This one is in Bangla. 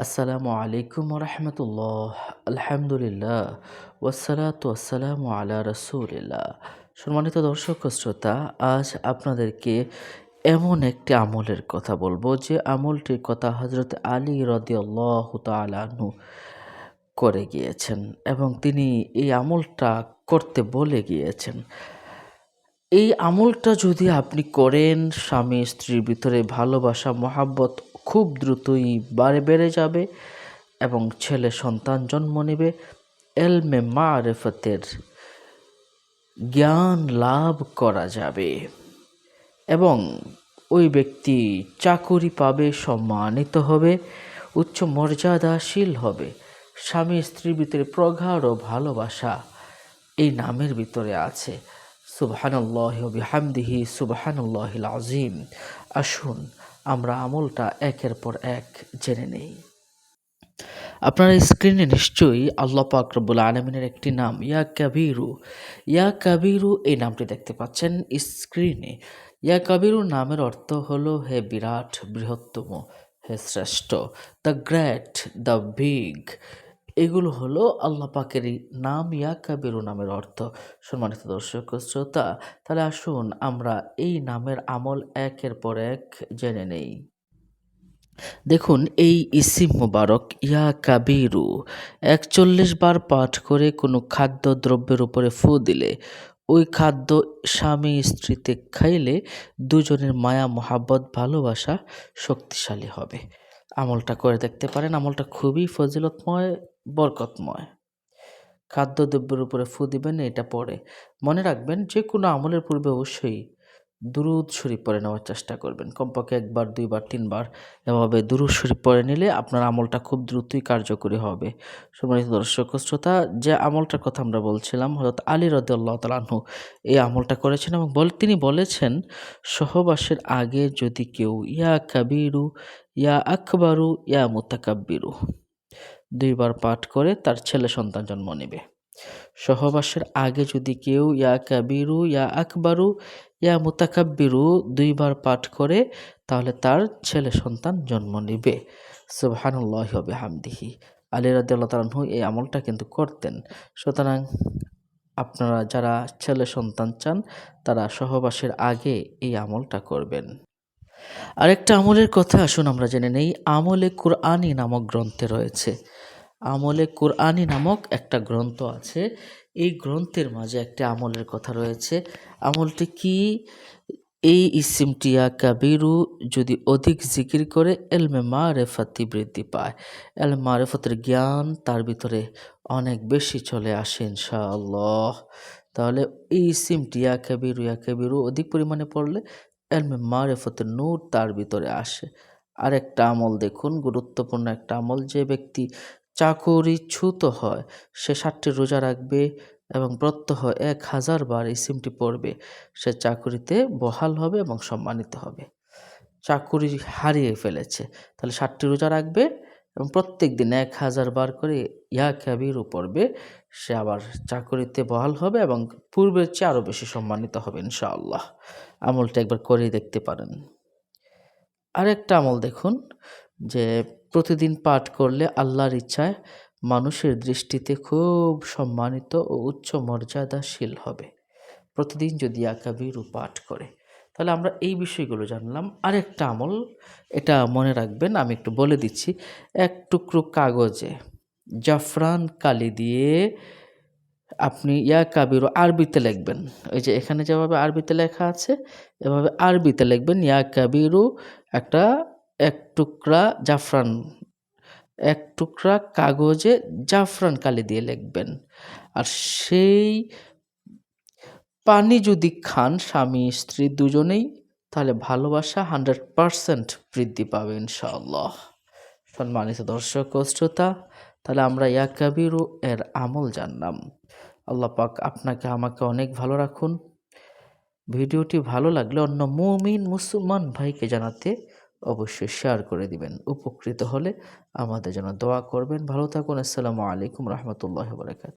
আসসালামু আলাইকুম রহমতুল্লাহ আলহামদুলিল্লাহ ওয়াসালাত ওয়াসালামু আলা রসুলিল্লাহ। সম্মানিত দর্শক শ্রোতা, আজ আপনাদেরকে এমন একটি আমলের কথা বলব, যে আমলটির কথা হজরত আলী রদিয়াল্লাহ তালাহু করে গিয়েছেন এবং তিনি এই আমলটা করতে বলে গিয়েছেন। এই আমলটা যদি আপনি করেন, স্বামী স্ত্রীর ভিতরে ভালোবাসা, মহাব্বত খুব দ্রুতই বাড়ে, বেড়ে যাবে এবং ছেলে সন্তান জন্ম নেবে। এলমে মা মারেফতের জ্ঞান লাভ করা যাবে এবং ওই ব্যক্তি চাকুরি পাবে, সম্মানিত হবে, উচ্চ মর্যাদাশীল হবে। স্বামী স্ত্রীর ভিতরে প্রগাঢ় ভালোবাসা এই নামের ভিতরে আছে। সুবহানাল্লাহ বিহামদিহি আজিম আসুন, আমরা আমলটা একের পর এক জেনে নেই। আপনারা স্ক্রিনে নিশ্চয়ই আল্লাহ পাক রব্বুল আলমিনের একটি নাম, ইয়া কাবিরু। ইয়া কাবিরু এই নামটি দেখতে পাচ্ছেন স্ক্রিনে। ইয়া কাবিরু নামের অর্থ হলো, হে বিরাট, বৃহত্তম, হে শ্রেষ্ঠ, দ্য গ্রেট, দ্য বিগ। এগুলো হলো আল্লাহ পাকেরই নাম ইয়া কাবিরু নামের অর্থ। সম্মানিত দর্শক শ্রোতা, তাহলে আসুন আমরা এই নামের আমল একের পর এক জেনে নেই। দেখুন, এই ইসিম মুবারক ইয়া কাবিরু একচল্লিশ বার পাঠ করে কোনো খাদ্য দ্রব্যের উপরে ফু দিলে, ওই খাদ্য স্বামী স্ত্রীতে খাইলে দুজনের মায়া, মহাব্বত, ভালোবাসা শক্তিশালী হবে। আমলটা করে দেখতে পারেন, আমলটা খুবই ফজিলতময় বরকতময়। খাদ্যদ্রব্যের উপরে ফু দিবেন, এটা পরে। মনে রাখবেন যে কোনো আমলের পূর্বে অবশ্যই দুরুদ শরীফ পরে নেওয়ার চেষ্টা করবেন। কমপক্ষে একবার, দুইবার, তিনবার এভাবে দুরুদ শরীফ পরে নিলে আপনার আমলটা খুব দ্রুতই কার্যকরী হবে। সম্মানিত দর্শক শ্রোতা, যে আমলটার কথা আমরা বলছিলাম হয়তো আলী রদুল্লাহ তালাহু এই আমলটা করেছেন এবং বল তিনি বলেছেন, সহবাসের আগে যদি কেউ, ইয়া কাবিরু, ইয়া আকবারু, ইয়া মুতাকাব্বিরু। দুইবার পাঠ করে তার ছেলে সন্তান জন্ম নেবে। সহবাসের আগে যদি কেউ, ইয়া কাবিরু, ইয়া আকবারু, ইয়া মুতাকাব্বিরু দুইবার পাঠ করে, তাহলে তার ছেলে সন্তান জন্ম নেবে। সুবহানুল্লাহ হবে হামদিহি আলী রাদিয়াল্লাহ এই আমলটা কিন্তু করতেন। সুতরাং আপনারা যারা ছেলে সন্তান চান, তারা সহবাসের আগে এই আমলটা করবেন। আরেকটা আমলের কথা আসুন আমরা জেনে নেই। আমলে কুরআনি নামক গ্রন্থে রয়েছে। আমলে কুরআনি নামক একটা গ্রন্থ আছে। এই গ্রন্থের মাঝে একটা আমলের কথা রয়েছে। আমলটি কি? এই ইসিমটিয়া কাবিরু যদি অধিক জিকির করে, এলমে মা রেফাতি বৃদ্ধি পায়। এল রেফতের জ্ঞান তার ভিতরে অনেক বেশি চলে আসে ইনশাআল্লাহ। তাহলে এই ইসিমটি ইয়া কাবিরু ইয়া কাবিরু অধিক পরিমাণে পড়লে এলমে মারেফতের নূর তার ভিতরে আসে। আর একটা আমল দেখুন, গুরুত্বপূর্ণ একটা আমল। যে ব্যক্তি চাকরিচ্যুত হয়, সে ষাটটি রোজা রাখবে এবং প্রত্যহ এক হাজার বার এই সিমটি পড়বে। সে চাকুরিতে বহাল হবে এবং সম্মানিত হবে। চাকুরি হারিয়ে ফেলেছে, তাহলে ষাটটি রোজা রাখবে এবং প্রত্যেক দিন এক হাজার বার করে ইয়া ক্যাবিরও পড়বে সে আবার চাকরিতে বহাল হবে এবং পূর্বের চেয়ে আরও বেশি সম্মানিত হবে, ইনশাআল্লাহ। আমলটা একবার করেই দেখতে পারেন। আরেকটা আমল দেখুন, যে প্রতিদিন পাঠ করলে আল্লাহর ইচ্ছায় মানুষের দৃষ্টিতে খুব সম্মানিত ও উচ্চ মর্যাদাশীল হবে। প্রতিদিন যদি আকাবিরু পাঠ করে তাহলে আমরা এই বিষয়গুলো জানলাম। আরেকটা আমল, এটা মনে রাখবেন, আমি একটু বলে দিচ্ছি। এক টুকরো কাগজে জাফরান কালি দিয়ে আপনি ইয়া কাবিরু আরবিতে লিখবেন। ওই যে এখানে যেভাবে আরবিতে লেখা আছে, এভাবে আরবিতে লিখবেন, ইয়া কাবিরু একটা এক টুকরা জাফরান, এক টুকরা কাগজে জাফরান কালি দিয়ে লিখবেন। আর সেই পানি যদি খান স্বামী, স্ত্রী দুজনেই, তাহলে ভালোবাসা হান্ড্রেড পারসেন্ট বৃদ্ধি পাবে ইনশাআল্লাহ। সম্মানিত দর্শক শ্রোতা, তাহলে আমরা ইয়া কাবিরু এর আমল জানলাম। আল্লাহ পাক আপনাকে, আমাকে অনেক ভালো রাখুন। ভিডিওটি ভালো লাগলে অন্য মুমিন, মুসলমান ভাইকে জানাতে অবশ্যই শেয়ার করে দিবেন। উপকৃত হলে আমাদের জন্য দোয়া করবেন। ভালো থাকুন। আসসালামু আলাইকুম রহমতুল্লাহ বরকাত